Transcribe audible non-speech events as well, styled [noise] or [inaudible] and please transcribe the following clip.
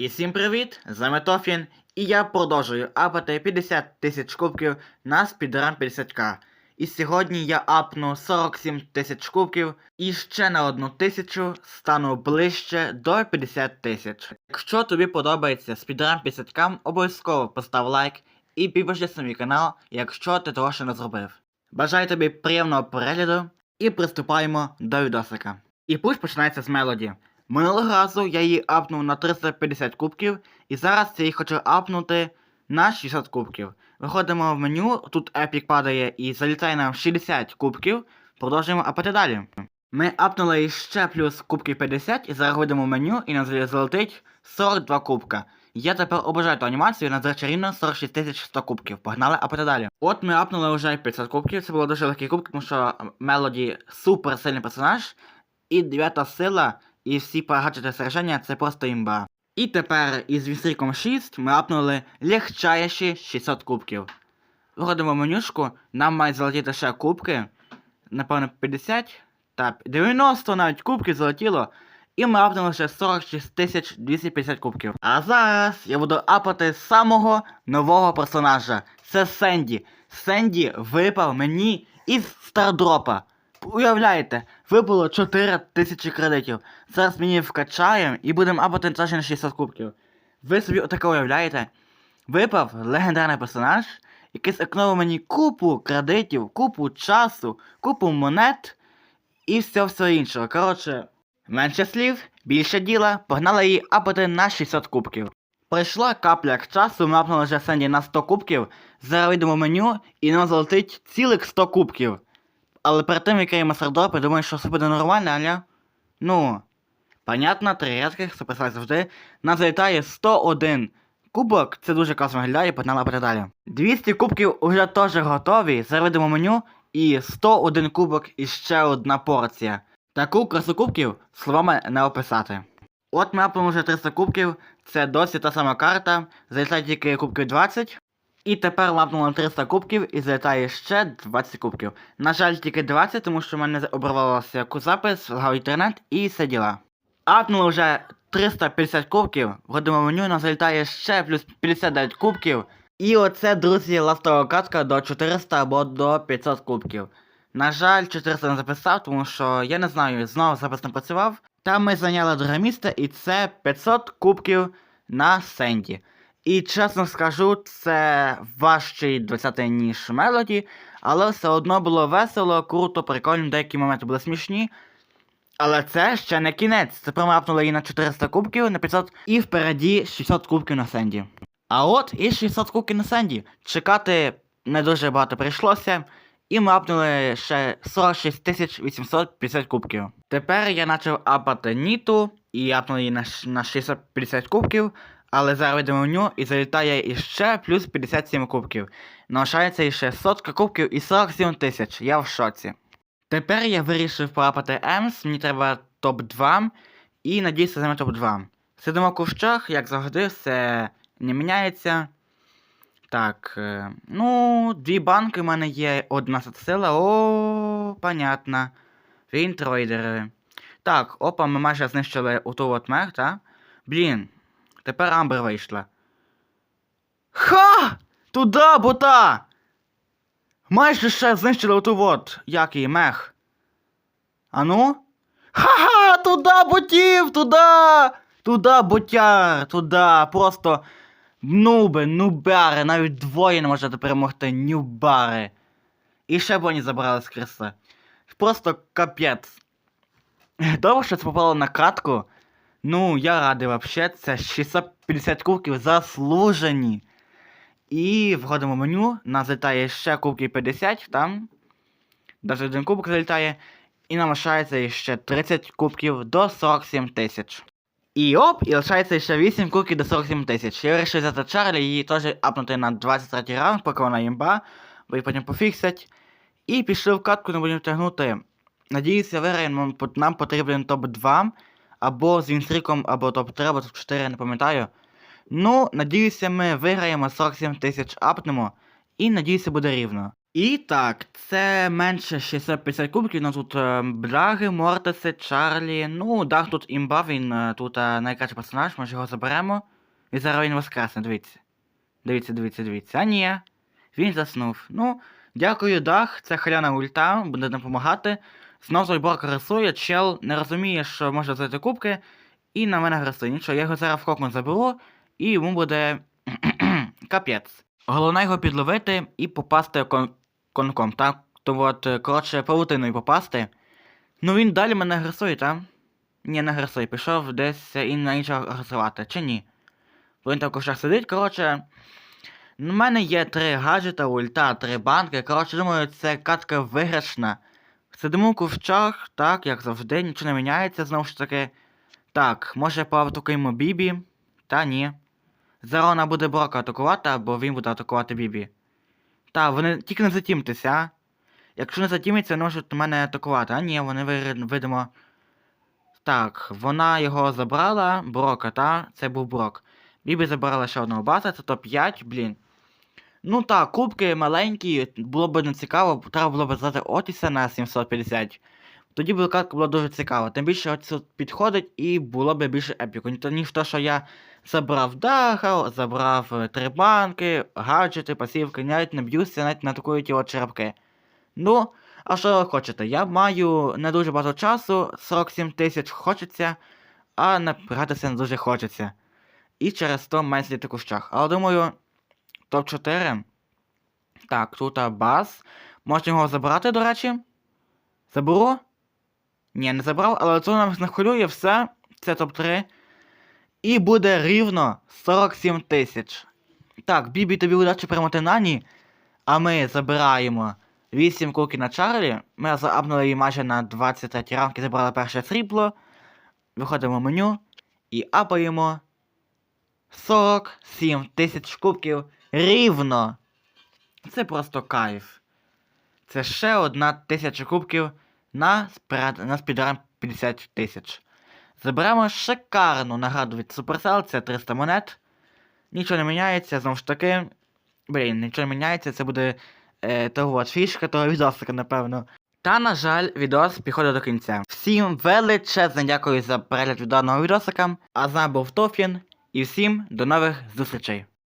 І всім привіт! З вами Тофін, і я продовжую апати 50 тисяч кубків на спідран 50к. І сьогодні я апну 47 тисяч кубків і ще на одну тисячу стану ближче до 50 тисяч. Якщо тобі подобається спідран 50к, обов'язково постав лайк і підпишись на мій канал, якщо ти того ще не зробив. Бажаю тобі приємного перегляду і приступаємо до відосика. І пусть починається з мелоді. Минулого разу я її апнув на 350 кубків, і зараз я її хочу апнути на 60 кубків. Виходимо в меню, тут епік падає і залітає нам 60 кубків. Продовжуємо апати далі. Ми апнули ще плюс кубків 50, і зараз вийдемо в меню і нам залетить 42 кубка. Я тепер обожаю ту анімацію, на рівно 46 100 кубків. Погнали апати далі. От ми апнули вже 500 кубків, це було дуже легкі кубки, тому що Мелоді супер сильний персонаж. І дев'ята сила, і всі погаджеті сраження це просто імба. І тепер із вістріком 6 ми апнули легчайші 600 кубків. Виходимо менюшку, нам мають залетіти ще кубки. Напевно, 50 та 90 навіть кубків залетіло. І ми апнули ще 46 250 кубків. А зараз я буду апати самого нового персонажа. Це Сенді. Сенді випав мені із стардропа. Уявляєте, випало 4 тисячі кредитів. Зараз мені вкачаємо і будемо апати теж на 60 кубків. Ви собі отаке уявляєте? Випав легендарний персонаж, який зекономив мені купу кредитів, купу часу, купу монет і все все іншого. Коротше, менше слів, більше діла, погнали її апати на 600 кубків. Пройшла капля часу, ми апнули вже Сенді на 100 кубків. Зараз вийдемо меню і нам залетить цілих 100 кубків. Але перед тим, їм сардропи, думаю, що все буде нормально, аля? Ну, понятно, три рядких, це писали завжди. Нам залітає 101 кубок, це дуже класно виглядає, погнали апати далі. 200 кубків вже теж готові, в меню і 101 кубок і ще одна порція. Таку красу кубків словами не описати. От ми апнули вже 300 кубків, це досі та сама карта, залітає тільки кубків 20. І тепер лапнуло 300 кубків і залітає ще 20 кубків. На жаль, тільки 20, тому що в мене обривалося запис, лагав інтернет і все діла. Апнуло вже 350 кубків, входимо в меню, нам залітає ще плюс 59 кубків. І оце, друзі, ластова катка до 400 або до 500 кубків. На жаль, 400 не записав, тому що я не знаю, знову запис не працював. Там ми зайняли друге місце, і це 500 кубків на Сенді. І чесно скажу, це важчий 20 ніж Мелоді, але все одно було весело, круто, прикольно, деякі моменти були смішні. Але це ще не кінець. Це промапнули її на 400 кубків на 500 і впереді 600 кубків на Сенді. А от і 600 кубків на Сенді. Чекати не дуже багато прийшлося. І ми апнули ще 46 850 кубків. Тепер я почав апати Ніту і апнув її на 650 кубків. Але зараз вийдемо в меню і залітає іще плюс 57 кубків. Залишається іще сотка кубків і 47 тисяч. Я в шоці. Тепер я вирішив поапати Емс, мені треба топ-2 і надіюся займе топ-2. Сидимо в кущах, як завжди, все не міняється. Так, е, ну, дві банки в мене є 11 сила. О, понятно. Він тройдери. Так, опа, ми майже знищили оту от мех, так? Блін, тепер Амбер вийшла. Ха! Туда, бота! Майже ще знищили оту от, як її, мех. А ну? Ха-ха! Туда ботів! Туда! Туда ботяр! Туда! Просто нуби, нубари, навіть двоє не можете перемогти, нюбари. І ще б вони забрали з креса. Просто капець. Добре, що це попало на катку. Ну, я радий вообще, це 650 кубків заслужені. І входимо в меню, нас залітає ще кубків 50, там. Навіть один кубок залітає. І нам лишається ще 30 кубків до 47 тисяч. І оп, і лишається ще 8 кубків до 47 тисяч. Я вирішив взяти Чарлі її теж апнути на 23 раунд, поки вона імба, бо її потім пофіксять. І пішли в катку, не будемо тягнути. Надіюся, виграємо, нам потрібен топ-2, або з Вінстріком, або топ-3, або топ-4, не пам'ятаю. Ну, надіюся, ми виграємо 47 тисяч апнемо, і надіюся, буде рівно. І так, це менше 650 кубків, ну тут е, Бляги, Мортеси, Чарлі. Ну, Даг тут імба, він е, тут е, найкращий персонаж, може його заберемо. І зараз він воскресне, дивіться. Дивіться, дивіться, дивіться. А ні. Він заснув. Ну, дякую, Дах, це халяна ульта, буде допомагати. Знов той борг рисує, чел не розуміє, що може взяти кубки, і на мене агресує. Нічого, я його зараз в кокон заберу, і йому буде [clears throat] капець. Головне його підловити і попасти кон- конком, так? То от, е, коротше, павутиною попасти. Ну він далі мене агресує, так? Ні, не агресує, пішов десь і на іншого агресувати, чи ні? Він там в сидить, коротше. У мене є три гаджета, ульта, три банки. Коротше, думаю, це катка виграшна. Сидимо в кущах, так, як завжди, нічого не міняється, знову ж таки. Так, може поатакуємо Бібі? Та ні. Зараз вона буде Брока атакувати, або він буде атакувати Бібі. Та, вони тільки не затімтеся? Якщо не затімиться, вони можуть мене атакувати. А ні, вони видимо. Так, вона його забрала, Брока, та? Це був Брок. Бібі забрала ще одного баса, це топ-5, блін. Ну так, кубки маленькі, було б не цікаво, треба було б здати Отіса на 750. Тоді б катка була дуже цікава. Тим більше Отіс підходить і було б більше епіку. Ніж то, що я забрав Даха, забрав е, три банки, гаджети, пасівки, навіть не б'юся, навіть не атакують його черепки. Ну, а що ви хочете? Я маю не дуже багато часу, 47 тисяч хочеться, а напрягатися не дуже хочеться. І через то має сидіти в кущах. Але думаю, топ-4. Так, тут а, бас. Можна його забрати, до речі? Заберу? Ні, не забрав, але це нам нахвилює все. Це топ-3. І буде рівно 47 тисяч. Так, Бібі тобі удачі приймати Нані. А ми забираємо 8 куки на Чарлі. Ми заапнули її майже на 23 ранки, забрали перше срібло. Виходимо в меню і апаємо 47 тисяч кубків рівно. Це просто кайф. Це ще одна тисяча кубків на, на спідран 50 тисяч. Заберемо шикарну награду від Supercell, це 300 монет. Нічого не міняється, знову ж таки. Блін, нічого не міняється, це буде е, того фішка, того відосика, напевно. Та, на жаль, відос підходить до кінця. Всім величезне дякую за перегляд від даного відосика. А з нами був Тофін. І всім до нових зустрічей.